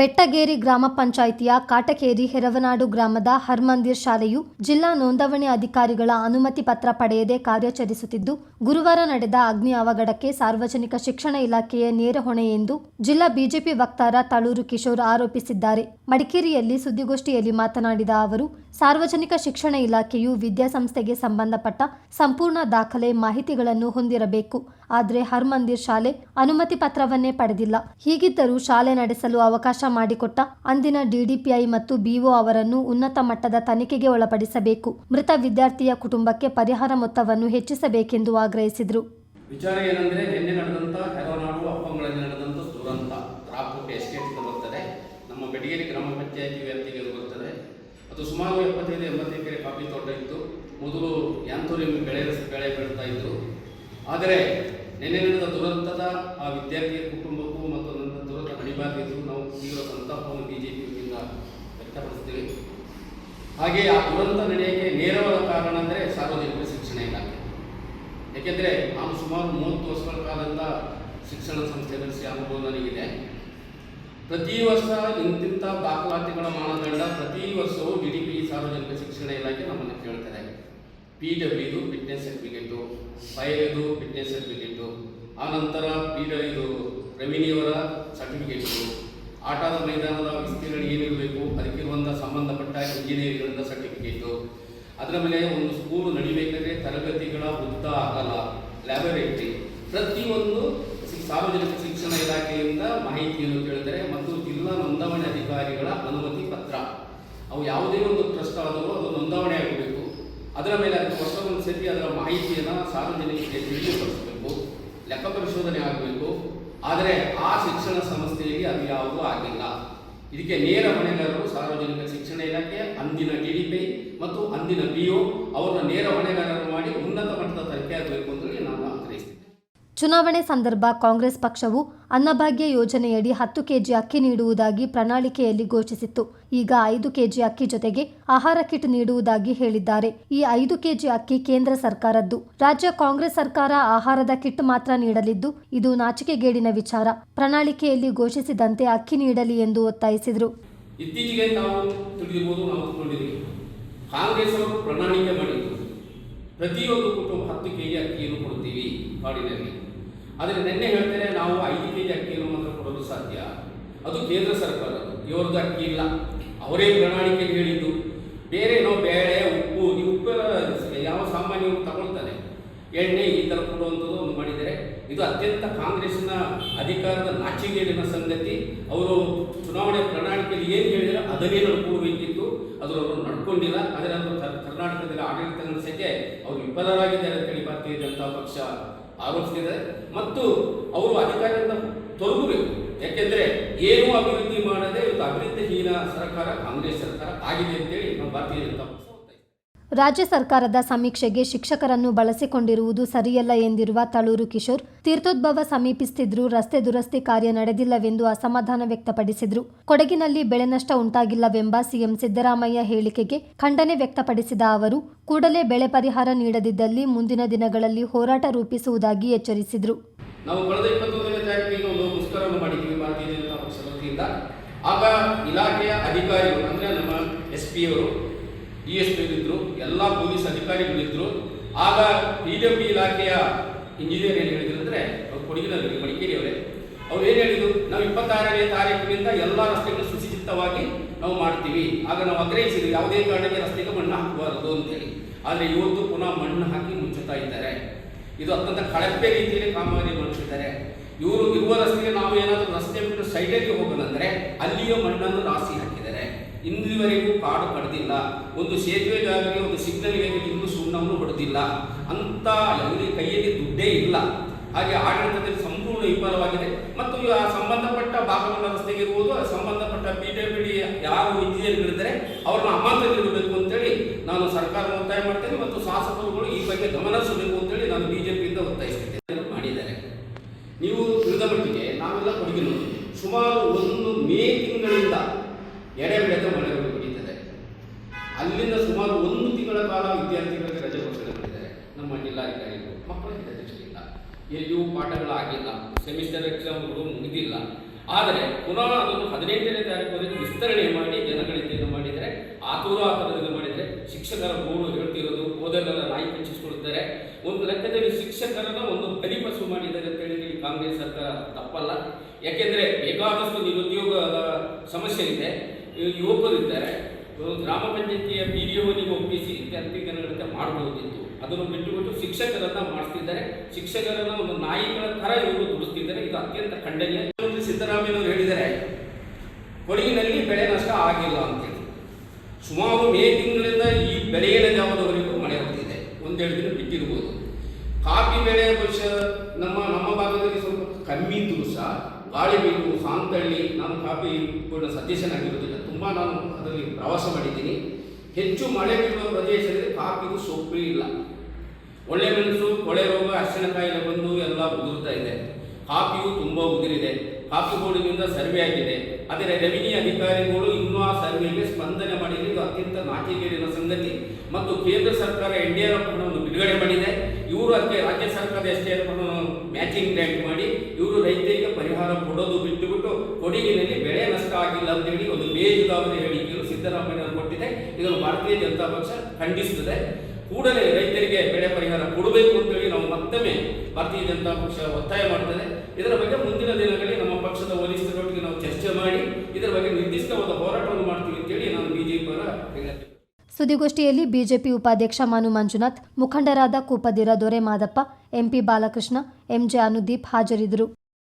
ಬೆಟ್ಟಗೇರಿ ಗ್ರಾಮ ಪಂಚಾಯಿತಿಯ ಕಾಟಕೇರಿ ಹೆರವನಾಡು ಗ್ರಾಮದ ಹರ್ಮಂದಿರ್ ಶಾಲೆಯು ಜಿಲ್ಲಾ ನೋಂದಣಿ ಅಧಿಕಾರಿಗಳ ಅನುಮತಿ ಪತ್ರ ಪಡೆಯದೆ ಕಾರ್ಯಾಚರಿಸುತ್ತಿದ್ದು, ಗುರುವಾರ ನಡೆದ ಅಗ್ನಿ ಅವಘಡಕ್ಕೆ ಸಾರ್ವಜನಿಕ ಶಿಕ್ಷಣ ಇಲಾಖೆಯ ನೇರ ಹೊಣೆ ಎಂದು ಜಿಲ್ಲಾ ಬಿಜೆಪಿ ವಕ್ತಾರ ತಳೂರು ಕಿಶೋರ್ ಆರೋಪಿಸಿದ್ದಾರೆ. ಮಡಿಕೇರಿಯಲ್ಲಿ ಸುದ್ದಿಗೋಷ್ಠಿಯಲ್ಲಿ ಮಾತನಾಡಿದ ಅವರು, ಸಾರ್ವಜನಿಕ ಶಿಕ್ಷಣ ಇಲಾಖೆಯು ವಿದ್ಯಾಸಂಸ್ಥೆಗೆ ಸಂಬಂಧಪಟ್ಟ ಸಂಪೂರ್ಣ ದಾಖಲೆ ಮಾಹಿತಿಗಳನ್ನು ಹೊಂದಿರಬೇಕು. ಆದರೆ ಹರ್ಮಂದಿರ್ ಶಾಲೆ ಅನುಮತಿ ಪತ್ರವನ್ನೇ ಪಡೆದಿಲ್ಲ. ಹೀಗಿದ್ದರೂ ಶಾಲೆ ನಡೆಸಲು ಅವಕಾಶ ಮಾಡಿಕೊಟ್ಟ ಅಂದಿನ ಡಿಡಿಪಿಐ ಮತ್ತು ಬಿಒ ಅವರನ್ನು ಉನ್ನತ ಮಟ್ಟದ ತನಿಖೆಗೆ ಒಳಪಡಿಸಬೇಕು. ಮೃತ ವಿದ್ಯಾರ್ಥಿಯ ಕುಟುಂಬಕ್ಕೆ ಪರಿಹಾರ ಮೊತ್ತವನ್ನು ಹೆಚ್ಚಿಸಬೇಕೆಂದು ಆಗ್ರಹಿಸಿದರು. ವಿಚಾರ ಏನಂದ್ರೆ ನಿನ್ನೆ ನಡೆದಂತ ಹೆರವನಾಡು ಅಪ್ಪಂಗಳಲ್ಲಿ ನಡೆದಂತ ದುರಂತ ರಾಪುಟ್ ಎಸ್ಟೇಟ್ ಬರ್ತದೆ. ನಮ್ಮ ಬೆಡಗೇರಿ ಗ್ರಾಮ ಪಂಚಾಯತಿ ವ್ಯಾಪ್ತಿಗೆ ಅದು ಬರ್ತದೆ. ಅದು ಸುಮಾರು ಎಪ್ಪತ್ತೈದು, ಎಂಬತ್ತು ಎಕರೆ ಕಾಫಿ ತೋಟ ಇತ್ತು. ಮೊದಲು ಯಾಂತೂರಿ ಬೆಳೆ ಬೆಳೆ ಬೆಳೀತಾ ಇದ್ರು. ಆದರೆ ನಿನ್ನೆ ನಡೆದ ದುರಂತದ ಆ ವಿದ್ಯಾರ್ಥಿಯ ಕುಟುಂಬಕ್ಕೂ ಮತ್ತು ನನ್ನ ದುರಂತ ಅಣಿಬಾರ್ದು ನಾವು ತೀವ್ರ ಸಂತಾಪವನ್ನು ಬಿಜೆಪಿ ವತಿಯಿಂದ ವ್ಯಕ್ತಪಡಿಸುತ್ತೇವೆ. ಹಾಗೆ ಆ ದುರಂತ ನಡೆಯಕ್ಕೆ ನೇರವಾದ ಕಾರಣ ಅಂದರೆ ಸಾರ್ವಜನಿಕ ಶಿಕ್ಷಣ ಇಲಾಖೆ. ಏಕೆಂದರೆ ನಾನು ಸುಮಾರು ಮೂವತ್ತು ವರ್ಷಗಳ ಕಾಲದಿಂದ ಶಿಕ್ಷಣ ಸಂಸ್ಥೆ ನಡೆಸಿ ಅನುಭವ ನನಗಿದೆ. ಪ್ರತಿ ವರ್ಷ ಇಂತಿಂಥ ದಾಖಲಾತಿಗಳ ಮಾನದಂಡ ಪ್ರತಿ ವರ್ಷವೂ ಡಿ ಡಿ ಪಿ ಸಾರ್ವಜನಿಕ ಶಿಕ್ಷಣ ಇಲಾಖೆ ನಮ್ಮನ್ನು ಕೇಳ್ತಾರೆ ಪಿ ಡಬ್ಲ್ಯೂ ಫಿಟ್ನೆಸ್ ಸರ್ಟಿಫಿಕೇಟು ಫೈರ್ದು ಫಿಟ್ನೆಸ್ ಸರ್ಟಿಫಿಕೇಟು ಆನಂತರ ಪಿ ಇದು ರೆವಿನ್ಯೂವರ ಸರ್ಟಿಫಿಕೇಟು ಆಟದ ಮೈದಾನದ ವಿಸ್ತೀರ್ಣ ಏನಿರಬೇಕು ಅದಕ್ಕಿರುವಂಥ ಸಂಬಂಧಪಟ್ಟ ಇಂಜಿನಿಯರ್ಗಳಿಂದ ಸರ್ಟಿಫಿಕೇಟು ಅದರ ಮೇಲೆ ಒಂದು ಸ್ಕೂಲ್ ನಡಿಬೇಕಾದ್ರೆ ತರಗತಿಗಳ ಉದ್ದ ಅಗಲ ಲ್ಯಾಬೊರೇಟರಿ ಪ್ರತಿಯೊಂದು ಸಾರ್ವಜನಿಕ ಶಿಕ್ಷಣ ಇಲಾಖೆಯಿಂದ ಮಾಹಿತಿಯನ್ನು ಕೇಳಿದರೆ ಮತ್ತು ಜಿಲ್ಲಾ ನೋಂದಣಿ ಅಧಿಕಾರಿಗಳ ಅನುಮತಿ ಪತ್ರ. ಅವು ಯಾವುದೇ ಒಂದು ಟ್ರಸ್ಟ್ ಆದರೂ ಅದು ನೋಂದಣಿ ಆಗಬೇಕು ಅದರ ಮೇಲೆ ಅದಕ್ಕೆ ವರ್ಷಕ್ಕೊಂದು ಸತಿ ಅದರ ಮಾಹಿತಿಯನ್ನು ಸಾರ್ವಜನಿಕರಿಗೆ ತಿಳಿದುಪಡಿಸಬೇಕು ಲೆಕ್ಕ ಪರಿಶೋಧನೆ ಆಗಬೇಕು. ಆದರೆ ಆ ಶಿಕ್ಷಣ ಸಂಸ್ಥೆಯಲ್ಲಿ ಅದು ಯಾವುದೂ ಆಗಿಲ್ಲ. ಇದಕ್ಕೆ ನೇರ ಹೊಣೆಗಾರರು ಸಾರ್ವಜನಿಕ ಶಿಕ್ಷಣ ಇಲಾಖೆ, ಅಂದಿನ ಡಿ ಮತ್ತು ಅಂದಿನ ಪಿ ಒ ಅವರನ್ನ ನೇರ ಹೊಣೆಗಾರರು ಮಾಡಿ ಉನ್ನತ ಮಟ್ಟದ ತನಿಖೆ ಆಗಬೇಕು ಅಂತೇಳಿ ನಾನು ಆಗ್ರಹಿಸ್ತೀನಿ ಚುನಾವಣೆ ಸಂದರ್ಭ ಕಾಂಗ್ರೆಸ್ ಪಕ್ಷವು ಅನ್ನಭಾಗ್ಯ ಯೋಜನೆಯಡಿ ಹತ್ತು ಕೆಜಿ ಅಕ್ಕಿ ನೀಡುವುದಾಗಿ ಪ್ರಣಾಳಿಕೆಯಲ್ಲಿ ಘೋಷಿಸಿತ್ತು. ಈಗ ಐದು ಕೆಜಿ ಅಕ್ಕಿ ಜೊತೆಗೆ ಆಹಾರ ಕಿಟ್ ನೀಡುವುದಾಗಿ ಹೇಳಿದ್ದಾರೆ. ಈ ಐದು ಕೆಜಿ ಅಕ್ಕಿ ಕೇಂದ್ರ ಸರ್ಕಾರದ್ದು. ರಾಜ್ಯ ಕಾಂಗ್ರೆಸ್ ಸರ್ಕಾರ ಆಹಾರದ ಕಿಟ್ ಮಾತ್ರ ನೀಡಲಿದ್ದು, ಇದು ನಾಚಿಕೆಗೇಡಿನ ವಿಚಾರ. ಪ್ರಣಾಳಿಕೆಯಲ್ಲಿ ಘೋಷಿಸಿದಂತೆ ಅಕ್ಕಿ ನೀಡಲಿ ಎಂದು ಒತ್ತಾಯಿಸಿದರು. ಇತ್ತೀಚೆಗೆ ಕಾಂಗ್ರೆಸ್ ಪ್ರಣಾಳಿಕೆ ಮಾಡಿದ್ದು. ಪ್ರತಿಯೊಂದು ಕುಟುಂಬ ಹತ್ತು ಕೆಜಿ ಅಕ್ಕಿಯನ್ನು ಕೊಡ್ತೀವಿ ಕಾಡಿನಲ್ಲಿ ಆದರೆ ನಿನ್ನೆ ಹೇಳ್ತೇನೆ, ನಾವು ಐದು ಕೆ ಜಿ ಅಕ್ಕಿಯನ್ನು ಮಾತ್ರ ಕೊಡೋದು ಸಾಧ್ಯ. ಅದು ಕೇಂದ್ರ ಸರ್ಕಾರದ್ದು ಇವ್ರದ್ದು ಅಕ್ಕಿ ಇಲ್ಲ. ಅವರೇ ಪ್ರಣಾಳಿಕೆಯಲ್ಲಿ ಹೇಳಿದ್ದು. ಬೇರೆ ನಾವು ಬೇಳೆ, ಉಪ್ಪು, ಈ ಉಪ್ಪು, ಯಾವ ಸಾಮಾನ್ಯರು ತಗೊಳ್ತಾನೆ ಎಣ್ಣೆ ಈ ಥರ ಕೊಡುವಂಥದ್ದು ಒಂದು ಮಾಡಿದರೆ ಇದು ಅತ್ಯಂತ ಕಾಂಗ್ರೆಸ್ನ ಅಧಿಕಾರದ ನಾಚಿಕೆಯಲ್ಲಿನ ಸಂಗತಿ. ಅವರು ಚುನಾವಣೆ ಪ್ರಣಾಳಿಕೆಯಲ್ಲಿ ಏನು ಹೇಳಿದ್ರೆ ಅದನ್ನೇ ನಡ್ಕೊಳ್ಬೇಕಿತ್ತು. ಅದು ಅವರು ನಡ್ಕೊಂಡಿಲ್ಲ. ಆದರೆ ಅದು ಕರ್- ಕರ್ನಾಟಕದಲ್ಲಿ ಆಡಳಿತ ಅವರು ವಿಫಲರಾಗಿದ್ದಾರೆ ಅಂತೇಳಿ ಭಾರತೀಯ ಪಕ್ಷ ಆರೋಪಿಸಿದೆ ಮತ್ತು ಅವರು ಅಧಿಕಾರದಿಂದ ತೊಲಗಬೇಕು ಯಾಕೆಂದ್ರೆ ಏನೂ ಅಭಿವೃದ್ಧಿ ಮಾಡದೆ ಇವತ್ತು ಅಭಿವೃದ್ಧಿಹೀನ ಸರ್ಕಾರ, ಕಾಂಗ್ರೆಸ್ ಸರ್ಕಾರ ಆಗಿದೆ ಅಂತೇಳಿ ನಮ್ಮ ಭಾರತೀಯ ಜನತಾ. ರಾಜ್ಯ ಸರ್ಕಾರದ ಸಮೀಕ್ಷೆಗೆ ಶಿಕ್ಷಕರನ್ನು ಬಳಸಿಕೊಂಡಿರುವುದು ಸರಿಯಲ್ಲ ಎಂದಿರುವ ತಳೂರು ಕಿಶೋರ್, ತೀರ್ಥೋದ್ಭವ ಸಮೀಪಿಸುತ್ತಿದ್ರೂ ರಸ್ತೆ ದುರಸ್ತಿ ಕಾರ್ಯ ನಡೆದಿಲ್ಲವೆಂದು ಅಸಮಾಧಾನ ವ್ಯಕ್ತಪಡಿಸಿದರು. ಕೊಡಗಿನಲ್ಲಿ ಬೆಳೆ ನಷ್ಟ ಉಂಟಾಗಿಲ್ಲವೆಂಬ ಸಿಎಂ ಸಿದ್ದರಾಮಯ್ಯ ಹೇಳಿಕೆಗೆ ಖಂಡನೆ ವ್ಯಕ್ತಪಡಿಸಿದ ಅವರು, ಕೂಡಲೇ ಬೆಳೆ ಪರಿಹಾರ ನೀಡದಿದ್ದಲ್ಲಿ ಮುಂದಿನ ದಿನಗಳಲ್ಲಿ ಹೋರಾಟ ರೂಪಿಸುವುದಾಗಿ ಎಚ್ಚರಿಸಿದರು. ಆಗ ಇಲಾಖೆಯ ಅಧಿಕಾರಿಗಳು, ಅಂದ್ರೆ ನಮ್ಮ ಎಸ್ ಪಿ ಅವರು ಡಿ ಎಸ್ ಪಿ ಇದ್ರು ಎಲ್ಲ ಪೊಲೀಸ್ ಅಧಿಕಾರಿಗಳಿದ್ರು. ಆಗ ಪಿ ಡಬ್ಲ್ಯೂ ಇಲಾಖೆಯ ಇಂಜಿನಿಯರ್ ಏನು ಹೇಳಿದ್ರು ಅಂದರೆ ಅವ್ರು ಕೊಡಗಿನಲ್ಲಿ ಮಡಿಕೇರಿಯವರೇ, ಅವ್ರು ಏನು ಹೇಳಿದ್ರು? ನಾವು ಇಪ್ಪತ್ತಾರನೇ ತಾರೀಕಿನಿಂದ ಎಲ್ಲ ರಸ್ತೆಗಳು ಸುಸಜ್ಜಿತವಾಗಿ ನಾವು ಮಾಡ್ತೀವಿ. ಆಗ ನಾವು ಆಗ್ರಹಿಸಿದ್ವಿ, ಯಾವುದೇ ಕಾರಣಕ್ಕೆ ರಸ್ತೆಗೆ ಮಣ್ಣು ಹಾಕಬಾರದು ಅಂತೇಳಿ. ಆದರೆ ಇವತ್ತು ಪುನಃ ಮಣ್ಣು ಹಾಕಿ ಮುಚ್ಚುತ್ತಾ ಇದ್ದಾರೆ. ಇದು ಅತ್ಯಂತ ಕಳಪೆ ರೀತಿಯಲ್ಲಿ ಕಾಮಗಾರಿ ಮಾಡುತ್ತಿದ್ದಾರೆ ಇವರು ಇರುವ ರಸ್ತೆಗೆ ನಾವು ಏನಾದರೂ ರಸ್ತೆ ಬಿಟ್ಟು ಸೈಡಲ್ಲಿ ಹೋಗೋದಂದರೆ ಅಲ್ಲಿಯೂ ಮಣ್ಣನ್ನು ರಾಸಿ ಹಾಕಿದ್ದಾರೆ ಇಂದಿವರೆಗೂ ಕಾಡು ಕಡ್ದಿಲ್ಲ. ಒಂದು ಸೇತುವೆಗಾಗಲಿ ಒಂದು ಸಿಗ್ನಲ್ಗೆ ಇನ್ನೂ ಸುಣ್ಣವನ್ನು ಹೊಡೆದಿಲ್ಲ. ಅಂತ ಅಲ್ಲಿ ಕೈಯಲ್ಲಿ ದುಡ್ಡೇ ಇಲ್ಲ. ಹಾಗೆ ಆಡಳಿತದಲ್ಲಿ ಸಂಪೂರ್ಣ ವಿಫಲವಾಗಿದೆ. ಮತ್ತು ಆ ಸಂಬಂಧಪಟ್ಟ ಭಾಗಮಂಡ ರಸ್ತೆಗೆ ಆ ಸಂಬಂಧಪಟ್ಟ ಪಿ ಡಬ್ಲ್ಯೂ ಡಿ ಯಾರು ಇಂಜಿನಿಯರ್ಗಳಿದ್ದಾರೆ ಅವ್ರನ್ನ ಅಮಾನತು ನೀಡಬೇಕು ಅಂತೇಳಿ ನಾನು ಸರ್ಕಾರ ಒತ್ತಾಯ ಮಾಡ್ತೇನೆ ಮತ್ತು ಶಾಸಕರುಗಳು ಈ ಬಗ್ಗೆ ಗಮನ ಹರಿಸಬೇಕು ಅಂತೇಳಿ ನಾನು ಬಿಜೆಪಿಯಿಂದ ಒತ್ತಾಯಿಸ್ತೇನೆ ಮಾಡಿದ್ದಾರೆ. ನೀವು ತಿಳಿದ ಮಟ್ಟಿಗೆ ನಾವೆಲ್ಲ ಕೊಡಗಿನವರು ಸುಮಾರು ಒಂದು ಮೇ ತಿಂಗಳಿಂದ ಎಡೆ ಬೆಳೆದ ಮಳೆಗಳು ಹೊಡಿತದೆ ಅಲ್ಲಿಂದ ಸುಮಾರು ಒಂದು ತಿಂಗಳ ಕಾಲ ವಿದ್ಯಾರ್ಥಿಗಳಿಗೆ ರಜೆ ಘೋಷಣೆ ಮಾಡಿದ್ದಾರೆ. ನಮ್ಮ ಜಿಲ್ಲಾಧಿಕಾರಿಗಳು ಮಕ್ಕಳ ಹಿತದೃಷ್ಟಿಯಿಂದ. ಎಲ್ಲಿಯೂ ಪಾಠಗಳಾಗಿಲ್ಲ ಸೆಮಿಸ್ಟರ್ ಎಕ್ಸಾಮ್ಗಳು ಮುಗಿದಿಲ್ಲ. ಆದರೆ ಪುನಃ ಅದನ್ನು ಹದಿನೆಂಟನೇ ತಾರೀಕುವರೆಗೆ ವಿಸ್ತರಣೆ ಮಾಡಿ ಜನಗಳಿಂದ ಮಾಡಿದರೆ, ಆತೂರು ಆತರದಿಂದ ಮಾಡಿದರೆ, ಶಿಕ್ಷಕರ ಗೋಳು ಹೇಳ್ತಿರೋದು ಓದಲ್ಲ ನಾಯಿ ಹೆಚ್ಚಿಸಿಕೊಳ್ಳುತ್ತಾರೆ ಒಂದು ಲೆಕ್ಕದಲ್ಲಿ ಶಿಕ್ಷಕರನ್ನ ಒಂದು ಬಲಿಪಸು ಮಾಡಿದ್ದಾರೆ ಅಂತ ಹೇಳಿ ಕಾಂಗ್ರೆಸ್ ಸರ್ಕಾರ ತಪ್ಪಲ್ಲ. ಯಾಕೆಂದ್ರೆ ಬೇಕಾದಷ್ಟು ನಿರುದ್ಯೋಗದ ಸಮಸ್ಯೆ ಇದೆ. ಯುವಕರಿದ್ದಾರೆ ಗ್ರಾಮ ಪಂಚಾಯತಿಯ ಪಿ ಡಿ ಓನಿಗೆ ಒಪ್ಪಿಸಿ ವಿದ್ಯಾರ್ಥಿ ಮಾಡಬಹುದಿತ್ತು ಅದನ್ನು ಬಿಟ್ಟುಬಿಟ್ಟು ಶಿಕ್ಷಕರನ್ನ ಮಾಡಿಸ್ತಿದ್ದಾರೆ. ಶಿಕ್ಷಕರನ್ನ ಒಂದು ನಾಯಿಗಳ ತರ ಇವರು ದುಡಿಸ್ತಿದ್ದಾರೆ. ಇದು ಅತ್ಯಂತ ಖಂಡನೀಯ. ಮುಖ್ಯಮಂತ್ರಿ ಸಿದ್ದರಾಮಯ್ಯನವರು ಹೇಳಿದ್ದಾರೆ, ಕೊಡಗಿನಲ್ಲಿ ಬೆಳೆ ನಷ್ಟ ಆಗಿಲ್ಲ ಅಂತೇಳಿ ಸುಮಾರು ಮೇ ತಿಂಗಳಿಂದ ಈ ಬೆಳೆಯಲ್ಲಿ ಜಾವದವರೆಗೂ ಮಳೆ ಬರ್ತಿದೆ. ಒಂದೆರಡು ದಿನ ಬಿಟ್ಟಿರ್ಬೋದು ಕಾಫಿ ಬೆಳೆ ಬಹುಶಃ ನಮ್ಮ ನಮ್ಮ ಭಾಗದಲ್ಲಿ ಸ್ವಲ್ಪ ಕಮ್ಮಿ ಇದ್ದರೂ ಸಹ. ಗಾಳಿಬೀಡು ಸಾಂತಳ್ಳಿ, ನಾನು ಕಾಫಿ ಕೂಡ ಸದಸ್ಯನಾಗಿರೋದಿಲ್ಲ ತುಂಬ ನಾನು ಅದರಲ್ಲಿ ಪ್ರವಾಸ ಮಾಡಿದ್ದೀನಿ. ಹೆಚ್ಚು ಮಳೆ ಬೀಳುವ ಪ್ರದೇಶದಲ್ಲಿ ಕಾಫಿಗೂ ಸೊಪ್ಪು ಇಲ್ಲ. ಒಳ್ಳೆ ಮೆಣಸು, ಕೊಳೆ ರೋಗ ಅರಿಶಿಣ ಕಾಯಿಲೆ ಬಂದು ಎಲ್ಲ ಉದುರ್ತಾ ಇದೆ. ಕಾಪಿಯು ತುಂಬ ಉದುರಿದೆ. ಕಾಫಿ ಬೋರ್ಡಿನಿಂದ ಸರ್ವೆ ಆಗಿದೆ. ಆದರೆ ರೆವಿನ್ಯೂ ಅಧಿಕಾರಿಗಳು ಇನ್ನೂ ಆ ಸರ್ವೆಗೆ ಸ್ಪಂದನೆ ಇದು ಅತ್ಯಂತ ನಾಟಿಗೇಡಿನ ಸಂಗತಿ. ಮತ್ತು ಕೇಂದ್ರ ಸರ್ಕಾರ ಎನ್ ಡಿ ಆರ್ ಹಣವನ್ನು ಬಿಡುಗಡೆ ಮಾಡಿದೆ. ಇವರು ಅದಕ್ಕೆ ರಾಜ್ಯ ಸರ್ಕಾರದ S D R matching grant ಮಾಡಿ, ಇವರು ರೈತರಿಗೆ ಪರಿಹಾರ ಕೊಡೋದು ಬಿಟ್ಟುಬಿಟ್ಟು ಕೊಡಗಿನಲ್ಲಿ ಬೆಳೆ ನಷ್ಟ ಆಗಿಲ್ಲ ಅಂತ ಹೇಳಿ ಒಂದು ಬೇಜವಾಬ್ದಾರಿ ಹೇಳಿಕೆಯನ್ನು ಸಿದ್ದರಾಮಯ್ಯ ಕೊಟ್ಟಿದೆ. ಇದನ್ನು ಭಾರತೀಯ ಜನತಾ ಪಕ್ಷ ಖಂಡಿಸುತ್ತದೆ. ಕೂಡಲೇ ರೈತರಿಗೆ ಬೆಳೆ ಪರಿಹಾರ ಕೊಡಬೇಕು ಅಂತೇಳಿ ನಾವು ಮತ್ತೊಮ್ಮೆ ಭಾರತೀಯ ಜನತಾ ಪಕ್ಷ ಒತ್ತಾಯ ಮಾಡ್ತದೆ. ಇದರ ಬಗ್ಗೆ ಮುಂದಿನ ದಿನಗಳಲ್ಲಿ ನಮ್ಮ ಪಕ್ಷದ ವರಿಷ್ಠರೊಟ್ಟಿಗೆ ನಾವು ಚರ್ಚೆ ಮಾಡಿ, ಇದರ ಬಗ್ಗೆ ನಿರ್ದಿಷ್ಟವಾದ ಹೋರಾಟವನ್ನು ಮಾಡ್ತೀವಿ ಅಂತೇಳಿ ನಾನು ಬಿಜೆಪಿ ಪರ ಸುದ್ದಿಗೋಷ್ಠಿಯಲ್ಲಿ ಬಿಜೆಪಿ ಉಪಾಧ್ಯಕ್ಷ ಮನು ಮಂಜುನಾಥ್ ಮುಖಂಡರಾದ ಕೂಪದಿರ ದೊರೆ ಮಾದಪ್ಪ ಎಂಪಿ ಬಾಲಕೃಷ್ಣ ಎಂಜೆ ಅನುದೀಪ್ ಹಾಜರಿದ್ದರು.